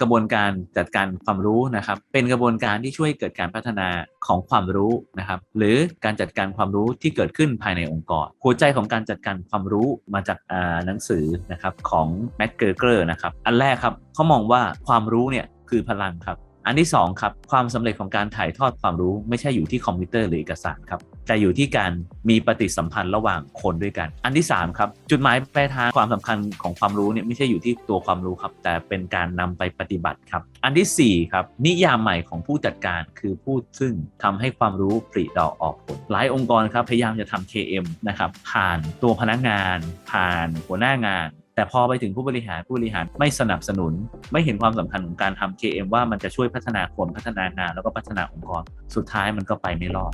กระบวนการจัดการความรู้นะครับ เป็นกระบวนการที่ช่วยเกิดการพัฒนาของความรู้นะครับ หรือการจัดการความรู้ที่เกิดขึ้นภายในองค์กรหัวใจของการจัดการความรู้มาจากอ่าหนังสือนะครับของแมตเกอร์เกอร์นะครับ อันแรกครับเขามองว่าความรู้เนี่ยคือพลังครับ อันที่สองครับความสำเร็จของการถ่ายทอดความรู้ไม่ใช่อยู่ที่คอมพิวเตอร์หรือเอกสารครับแต่อยู่ที่การมีปฏิสัมพันธ์ระหว่างคนด้วยกัน อันที่3ครับจุดหมายปลายทางความสำคัญของความรู้เนี่ยไม่ใช่อยู่ที่ตัวความรู้ครับ แต่เป็นการนำไปปฏิบัติครับ อันที่4ครับนิยามใหม่ของผู้จัดการคือผู้ซึ่งทำให้ความรู้ปริดอกออกผลหลายองค์กรครับพยายามจะทำ KM นะครับผ่านตัวพนักงาน ผ่านหัวหน้างาน แต่พอไปถึงผู้บริหารผู้บริหารไม่สนับสนุน ไม่เห็นความสำคัญของการทำ KM ว่ามันจะช่วยพัฒนาคนพัฒนางานแล้วก็พัฒนาองค์กร สุดท้ายมันก็ไปไม่รอด